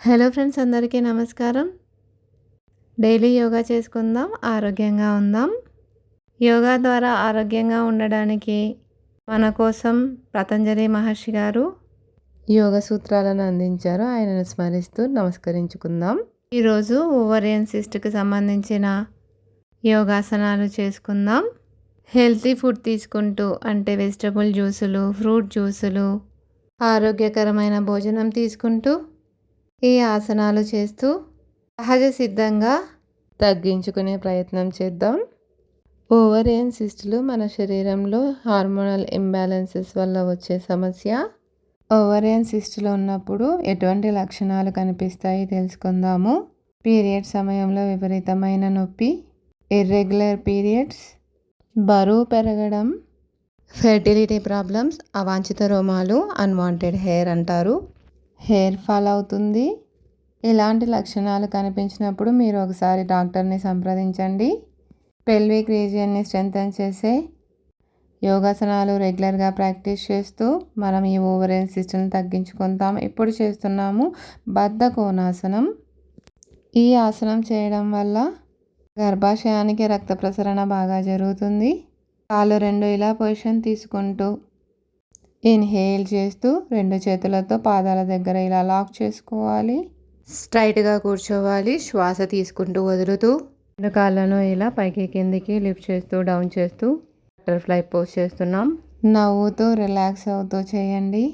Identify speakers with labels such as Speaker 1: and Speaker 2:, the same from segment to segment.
Speaker 1: Hello friends అందరికీ నమస్కారం. Daily yoga చేసుకుందాం ఆరోగ్యంగా ఉందాం. యోగా ద్వారా ఆరోగ్యంగా ఉండడానికి మన కోసం పతంజలి మహర్షి గారు యోగ సూత్రాలను అందించారు. ఆయనను స్మరిస్తూ నమస్కరించుకుందాం. ఈరోజు ఓవరియన్ సిస్ట్కి సంబంధించిన యోగాసనాలు చేసుకుందాం. హెల్తీ ఫుడ్ తీసుకుంటూ అంటే వెజిటబుల్ జ్యూసులు ఫ్రూట్ జ్యూసులు ఆరోగ్యకరమైన భోజనం తీసుకుంటూ ఈ ఆసనాలు చేస్తూ సహజ సిద్ధంగా తగ్గించుకునే ప్రయత్నం చేద్దాం. ఓవరియన్ సిస్టులు మన శరీరంలో హార్మోనల్ ఇంబ్యాలెన్సెస్ వల్ల వచ్చే సమస్య. ఓవరియన్ సిస్టులో ఉన్నప్పుడు ఎటువంటి లక్షణాలు కనిపిస్తాయి తెలుసుకుందాము. పీరియడ్ సమయంలో విపరీతమైన నొప్పి ఇర్రెగ్యులర్ పీరియడ్స్ బరువు పెరగడం ఫెర్టిలిటీ ప్రాబ్లమ్స్ అవాంఛిత రోమాలు అన్వాంటెడ్ హెయిర్ అంటారు. హెయిర్ ఫాల్ అవుతుంది. ఇలాంటి లక్షణాలు కనిపించినప్పుడు మీరు ఒకసారి డాక్టర్ని సంప్రదించండి. పెల్విక్ రీజియన్ని స్ట్రెంగ్తన్ చేసే యోగాసనాలు రెగ్యులర్గా ప్రాక్టీస్ చేస్తూ మనం ఈ ఓవరెన్ సిస్టమ్ని తగ్గించుకుంటాం. ఇప్పుడు చేస్తున్నాము బద్ధ కోణాసనం ఈ ఆసనం చేయడం వల్ల గర్భాశయానికి రక్త ప్రసరణ బాగా జరుగుతుంది. కాలు రెండు ఇలా పొజిషన్ తీసుకుంటూ ఇన్హేల్ చేస్తూ రెండు చేతులతో పాదాల దగ్గర ఇలా లాక్ చేసుకోవాలి. స్ట్రైట్గా కూర్చోవాలి. శ్వాస తీసుకుంటూ వదులుతూ రెండు కాళ్ళను ఇలా పైకి కిందికి లిఫ్ట్ చేస్తూ డౌన్ చేస్తూ బటర్ఫ్లై పోస్ట్ చేస్తున్నాం. నవ్వుతూ రిలాక్స్ అవుతూ చేయండి.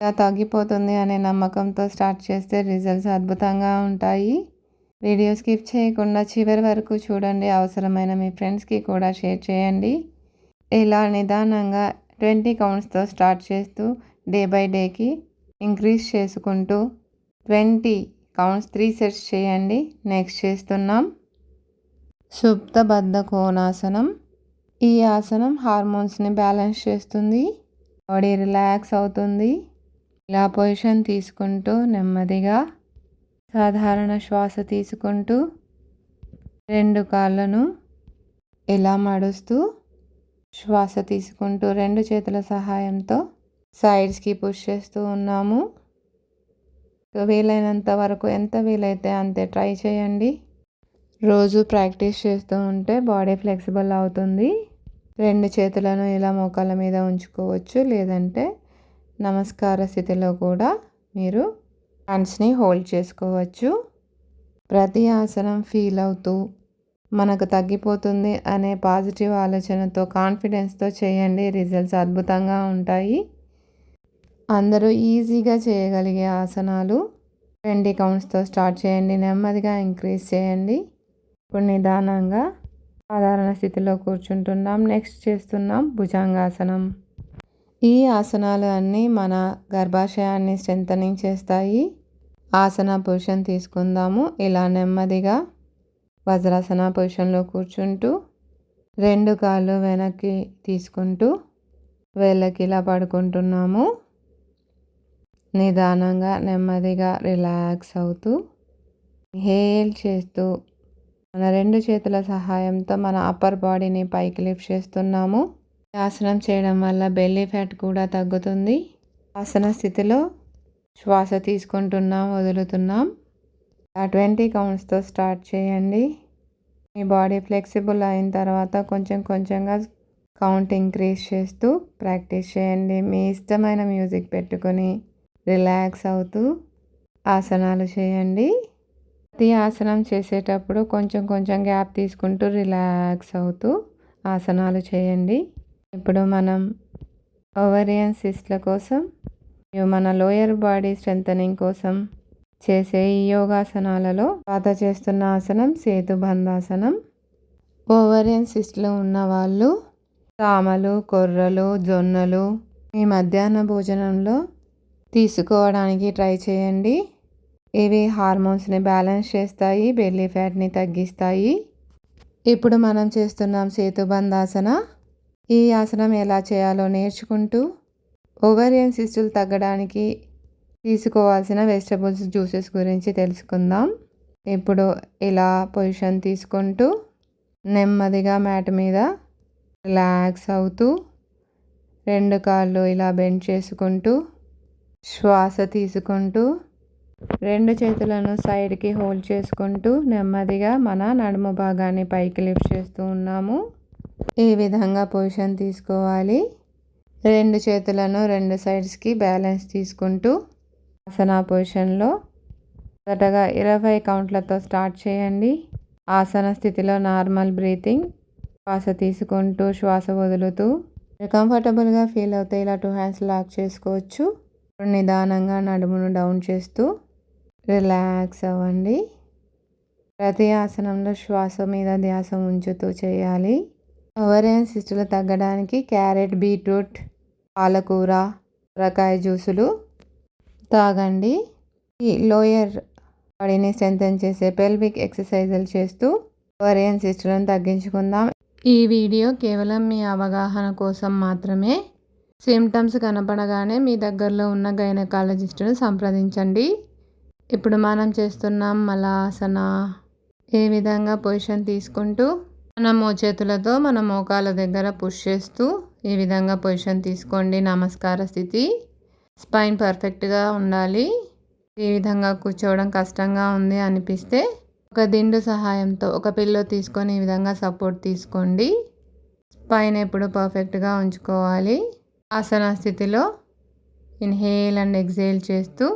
Speaker 1: ఇలా తగ్గిపోతుంది అనే నమ్మకంతో స్టార్ట్ చేస్తే రిజల్ట్స్ అద్భుతంగా ఉంటాయి. వీడియో స్కిప్ చేయకుండా చివరి వరకు చూడండి. అవసరమైన మీ ఫ్రెండ్స్కి కూడా షేర్ చేయండి. ఇలా నిదానంగా ట్వంటీ కౌంట్స్తో స్టార్ట్ చేస్తూ డే బై డేకి ఇంక్రీజ్ చేసుకుంటూ ట్వంటీ కౌంట్స్ త్రీ సెట్స్ చేయండి. నెక్స్ట్ చేస్తున్నాం. సుప్తబద్ధ కోణాసనం. ఈ ఆసనం హార్మోన్స్ని బ్యాలెన్స్ చేస్తుంది. బాడీ రిలాక్స్ అవుతుంది. ఇలా పొజిషన్ తీసుకుంటూ నెమ్మదిగా సాధారణ శ్వాస తీసుకుంటూ రెండు కాళ్ళను ఇలా మడుస్తూ శ్వాస తీసుకుంటూ రెండు చేతుల సహాయంతో సైడ్స్కి పుష్ చేస్తూ ఉన్నాము. వీలైనంత వరకు ఎంత వీలైతే అంతే ట్రై చేయండి. రోజు ప్రాక్టీస్ చేస్తూ ఉంటే బాడీ ఫ్లెక్సిబుల్ అవుతుంది. రెండు చేతులను ఇలా మోకాళ్ళ మీద ఉంచుకోవచ్చు. లేదంటే నమస్కార స్థితిలో కూడా మీరు హ్యాండ్స్ని హోల్డ్ చేసుకోవచ్చు. ప్రతి ఆసనం ఫీల్ అవుతూ మనకు తగ్గిపోతుంది అనే పాజిటివ్ ఆలోచనతో కాన్ఫిడెన్స్తో చేయండి. రిజల్ట్స్ అద్భుతంగా ఉంటాయి. అందరూ ఈజీగా చేయగలిగే ఆసనాలు. ట్వంటీ కౌంట్స్తో స్టార్ట్ చేయండి. నెమ్మదిగా ఇంక్రీజ్ చేయండి. ఇప్పుడు నిదానంగా సాధారణ స్థితిలో కూర్చుంటున్నాం. నెక్స్ట్ చేస్తున్నాం భుజంగాసనం. ఈ ఆసనాలు అన్నీ మన గర్భాశయాన్ని స్ట్రెంథనింగ్ చేస్తాయి. ఆసన పొజిషన్ తీసుకుందాము. ఇలా నెమ్మదిగా వజ్రాసన పొజిషన్లో కూర్చుంటూ రెండు కాళ్ళు వెనక్కి తీసుకుంటూ వేళ్ళకి ఇలా పడుకుంటున్నాము. నిదానంగా నెమ్మదిగా రిలాక్స్ అవుతూ హేల్ చేస్తూ మన రెండు చేతుల సహాయంతో మన అప్పర్ బాడీని పైకి లిఫ్ట్ చేస్తున్నాము. ఆసనం చేయడం వల్ల బెల్లీ ఫ్యాట్ కూడా తగ్గుతుంది. ఆసన స్థితిలో శ్వాస తీసుకుంటున్నాం వదులుతున్నాం. ట్వంటీ కౌంట్స్తో స్టార్ట్ చేయండి. మీ బాడీ ఫ్లెక్సిబుల్ అయిన తర్వాత కొంచెం కొంచెంగా కౌంట్ ఇంక్రీజ్ చేస్తూ ప్రాక్టీస్ చేయండి. మీ ఇష్టమైన మ్యూజిక్ పెట్టుకొని రిలాక్స్ అవుతూ ఆసనాలు చేయండి. ప్రతి ఆసనం చేసేటప్పుడు కొంచెం కొంచెం గ్యాప్ తీసుకుంటూ రిలాక్స్ అవుతూ ఆసనాలు చేయండి. ఇప్పుడు మనం ఓవరియన్ సిస్ట్ల కోసం మన లోయర్ బాడీ స్ట్రెంథనింగ్ కోసం చేసే ఈ యోగాసనాలలో పాత చేస్తున్న ఆసనం సేతుబంధాసనం ఓవరియన్ సిస్ట్లో ఉన్న వాళ్ళు తామలు కొర్రలు జొన్నలు మీ మధ్యాహ్న భోజనంలో తీసుకోవడానికి ట్రై చేయండి. ఇవి హార్మోన్స్ని బ్యాలెన్స్ చేస్తాయి బెల్లీ ఫ్యాట్ని తగ్గిస్తాయి. ఇప్పుడు మనం చేస్తున్నాం సేతుబంధాసన ఈ ఆసనం ఎలా చేయాలో నేర్చుకుంటూ ఓవరియన్ సిస్టులు తగ్గడానికి తీసుకోవాల్సిన వెజిటబుల్స్ జ్యూసెస్ గురించి తెలుసుకుందాం. ఇప్పుడు ఇలా పొజిషన్ తీసుకుంటూ నెమ్మదిగా మ్యాట్ మీద రిలాక్స్ అవుతూ రెండు కాళ్ళు ఇలా బెండ్ చేసుకుంటూ శ్వాస తీసుకుంటూ రెండు చేతులను సైడ్కి హోల్డ్ చేసుకుంటూ నెమ్మదిగా మన నడుము భాగాన్ని పైకి లిఫ్ట్ చేస్తూ ఉన్నాము. ఈ విధంగా పొజిషన్ తీసుకోవాలి. రెండు చేతులను రెండు సైడ్స్కి బ్యాలెన్స్ తీసుకుంటూ ఆసన పొజిషన్లో మొదటగా ఇరవై కౌంట్లతో స్టార్ట్ చేయండి. ఆసన స్థితిలో నార్మల్ బ్రీతింగ్ శ్వాస తీసుకుంటూ శ్వాస వదులుతూ కంఫర్టబుల్గా ఫీల్ అవుతే ఇలా టూ హ్యాండ్స్ లాక్ చేసుకోవచ్చు. నిదానంగా నడుమును డౌన్ చేస్తూ రిలాక్స్ అవ్వండి. ప్రతి ఆసనంలో శ్వాస మీద ధ్యాస ఉంచుతూ చేయాలి. ఓవరియన్ సిస్టులు తగ్గడానికి క్యారెట్ బీట్రూట్ పాలకూర రకాయ జ్యూసులు తాగండి. ఈ లోయర్ బాడీని స్ట్రెంథన్ చేసే పెల్విక్ ఎక్సర్సైజులు చేస్తూ ఒరియన్ సిస్టులను తగ్గించుకుందాం. ఈ వీడియో కేవలం మీ అవగాహన కోసం మాత్రమే. సిమ్టమ్స్ కనపడగానే మీ దగ్గరలో ఉన్న గైనకాలజిస్టును సంప్రదించండి. ఇప్పుడు మనం చేస్తున్నాం మలాసన. ఏ విధంగా పొజిషన్ తీసుకుంటూ మన మోచేతులతో మన మోకాల దగ్గర పుష్ చేస్తూ ఈ విధంగా పొజిషన్ తీసుకోండి. నమస్కార స్థితి. స్పైన్ పర్ఫెక్ట్గా ఉండాలి. ఈ విధంగా కూర్చోవడం కష్టంగా ఉంది అనిపిస్తే ఒక దిండు సహాయంతో ఒక పిల్లో తీసుకొని ఈ విధంగా సపోర్ట్ తీసుకోండి. స్పైన్ ఎప్పుడు పర్ఫెక్ట్గా ఉంచుకోవాలి. ఆసన స్థితిలో ఇన్హేల్ అండ్ ఎగ్జేల్ చేస్తూ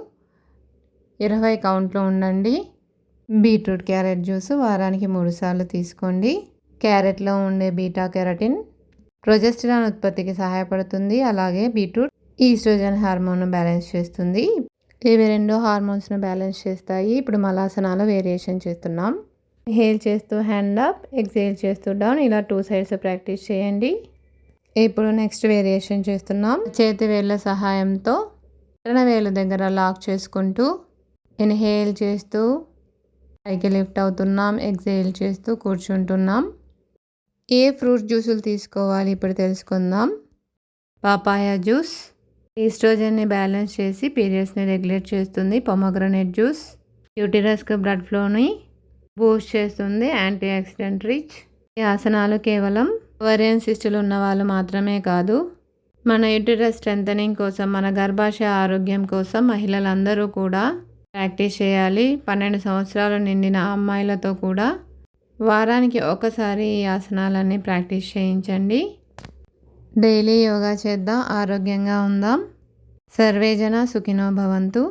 Speaker 1: ఇరవై కౌంట్లో ఉండండి. బీట్రూట్ క్యారెట్ జ్యూస్ వారానికి మూడు సార్లు తీసుకోండి. క్యారెట్లో ఉండే బీటా కెరటిన్ ప్రొజెస్టిరాన్ ఉత్పత్తికి సహాయపడుతుంది. అలాగే బీట్రూట్ ఈస్ట్రోజన్ హార్మోన్ బ్యాలెన్స్ చేస్తుంది. ఇవి రెండు హార్మోన్స్ను బ్యాలెన్స్ చేస్తాయి. ఇప్పుడు మలాసనాలు వేరియేషన్ చేస్తున్నాం. హేల్ చేస్తూ హ్యాండ్ అప్ ఎక్సేల్ చేస్తూ డౌన్ ఇలా టూ సైడ్స్ ప్రాక్టీస్ చేయండి. ఇప్పుడు నెక్స్ట్ వేరియేషన్ చేస్తున్నాం. చేతి వేళ్ళ సహాయంతో వేళ్ళ దగ్గర లాక్ చేసుకుంటూ ఇన్హేల్ చేస్తూ పైకి లిఫ్ట్ అవుతున్నాం ఎక్సేల్ చేస్తూ కూర్చుంటున్నాం. ఏ ఫ్రూట్ జ్యూసులు తీసుకోవాలి ఇప్పుడు తెలుసుకుందాం. పాపాయ జ్యూస్. ఈస్ట్రోజన్ని బ్యాలెన్స్ చేసి పీరియడ్స్ని రెగ్యులేట్ చేస్తుంది. పొమగ్రనేట్ జ్యూస్ యూటిరస్కి బ్లడ్ ఫ్లోని బూస్ట్ చేస్తుంది. Antioxidant rich. ఈ ఆసనాలు కేవలం ఓవరియన్ సిస్టులు ఉన్న వాళ్ళు మాత్రమే కాదు మన యూటిరస్ స్ట్రెంథనింగ్ కోసం మన గర్భాశయ ఆరోగ్యం కోసం మహిళలందరూ కూడా ప్రాక్టీస్ చేయాలి. పన్నెండు సంవత్సరాలు నిండిన అమ్మాయిలతో కూడా వారానికి ఒకసారి ఈ ఆసనాలన్నీ ప్రాక్టీస్ చేయించండి. డైలీ యోగా చేద్దాం ఆరోగ్యంగా ఉందాం. సర్వేజన సుఖినో భవంతు.